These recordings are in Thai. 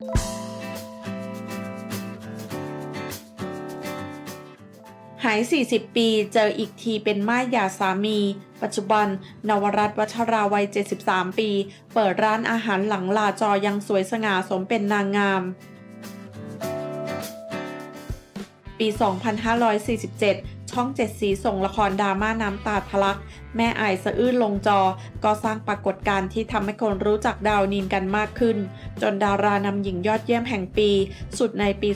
หาย 40 ปี เจออีกทีเป็นม่ายยาสามี ปัจจุบัน นวรัตวัชราวัย 73 ปี เปิดร้านอาหารหลังลาจอยังสวยสง่าสมเป็นนางงาม ปี 2547 ช่องเจ็ดสีส่งละครดราม่าน้ำตาทะลัก แม่ไอายสะอื้นลงจอ ก็สร้างปรากฏการณ์ที่ทำให้คนรู้จักดาวนีนกันมากขึ้น จนดารานำหญิงยอดเยี่ยมแห่งปี สุดในปี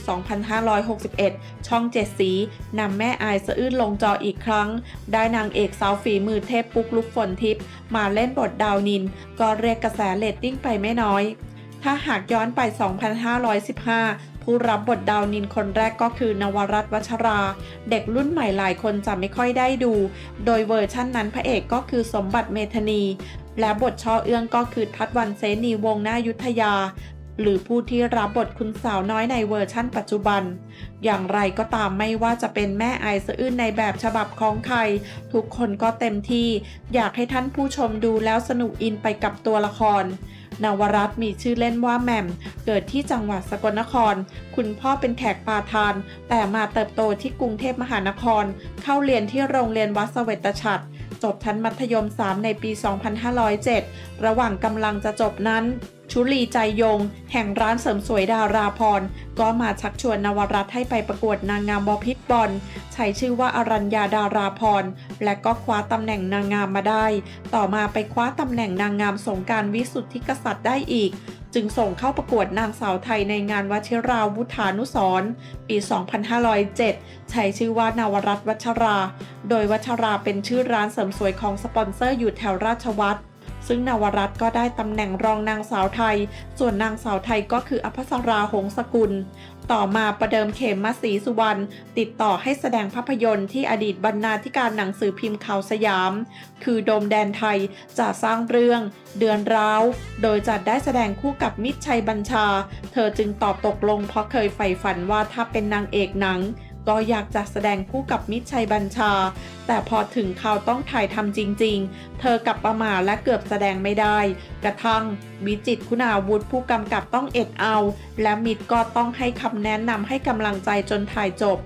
2561 ช่องเจ็ดสีนำแม่ไอายสะอื้นลงจออีกครั้ง ได้นางเอกสาวฝีมือเทพปุ๊กลุกฝนทิพย์มาเล่นบทดาวนิน ก็เรียกกระแสเรตติ้งไปไม่น้อย ถ้าหากย้อนไป 2515 ผู้รับบทดาวนินคนแรกก็คือนวรัตน์วัชรา เด็กรุ่นใหม่หลายคนจะไม่ค่อยได้ดู โดยเวอร์ชั่นนั้นพระเอกก็คือสมบัติเมธนีและบทช่อเอื้องก็คือทัดวันเสนีวงศ์นายุทธยา หรือผู้ที่รับบทคุณสาวน้อยในเวอร์ชั่นปัจจุบัน อย่างไรก็ตามไม่ว่าจะเป็นแม่ไอสะอื้นในแบบฉบับของใคร ทุกคนก็เต็มที่ อยากให้ท่านผู้ชมดูแล้วสนุกอินไปกับตัวละคร นวรัตน์มีชื่อเล่นว่าแหม่ม เกิดที่จังหวัดสกลนคร คุณพ่อเป็นแขกปาทาน แต่มาเติบโตที่กรุงเทพมหานคร เข้าเรียนที่โรงเรียนวัดเสเวตฉัตรจบชั้นมัธยม 3 ในปี 2507 ระหว่างกำลังจะจบนั้น ชุลีใจยง แห่งร้านเสริมสวยดาราพร ก็มาชักชวนนวรัตให้ไปประกวดนางงามบอพิษบอลใช้ชื่อว่าอรัญญาดาราพร และก็คว้าตำแหน่งนางงามมาได้ ต่อมาไปคว้าตำแหน่งนางงามสงการวิสุทธิกษัตริย์ได้อีกจึงส่งเข้าประกวดนางสาวไทยในงานวชิราวุธานุสรปี 2507 ใช้ชื่อว่านวรัตวัชรา โดยวัชราเป็นชื่อร้านเสริมสวยของสปอนเซอร์อยู่แถวราชวัตร ซึ่งนวรัตน์ก็ได้ตำแหน่งรองนางสาวไทย ส่วนนางสาวไทยก็คืออภัสราหงสกุล ต่อมาประเดิมเขมมาศรีสุวรรณติดต่อให้แสดงภาพยนตร์ที่อดีตบรรณาธิการหนังสือพิมพ์ข่าวสยาม คือโดมแดนไทยจะสร้างเรื่อง เดือนร้าว โดยจัดได้แสดงคู่กับมิตรชัยบัญชา เธอจึงตอบตกลงเพราะเคยใฝ่ฝันว่าถ้าเป็นนางเอกหนัง ก็อยากจะแสดงคู่กับมิตรชัยบัญชา แต่พอถึงข่าวต้องถ่ายทำจริง ๆ เธอกับประมาและเกือบแสดงไม่ได้ กระทั่งวิจิตคุณาวุธผู้กำกับต้องเอ็ดเอา และมิตรก็ต้องให้คำแนะนำให้กำลังใจจนถ่ายจบ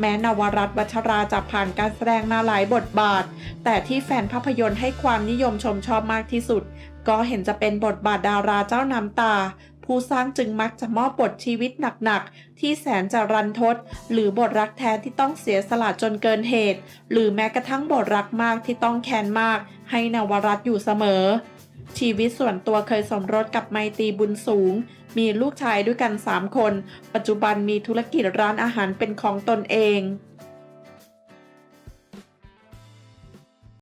แม้นวรัตน์วัชราจะผ่านการแสดงมาหลายบทบาท แต่ที่แฟนภาพยนตร์ให้ความนิยมชมชอบมากที่สุด ก็เห็นจะเป็นบทบาทดาราเจ้าน้ำตา ผู้สร้างจึงมักจะมอบบทชีวิตหนักๆ ที่แสนจะรันทด หรือบทรักแท้ที่ต้องเสียสละจนเกินเหตุ หรือแม้กระทั่งบทรักมากที่ต้องแค้นมาก ให้นวรัตอยู่เสมอ ชีวิตส่วนตัวเคยสมรสกับไมตรีบุญสูง มีลูกชายด้วยกัน 3 คน ปัจจุบันมีธุรกิจร้านอาหารเป็นของตนเอง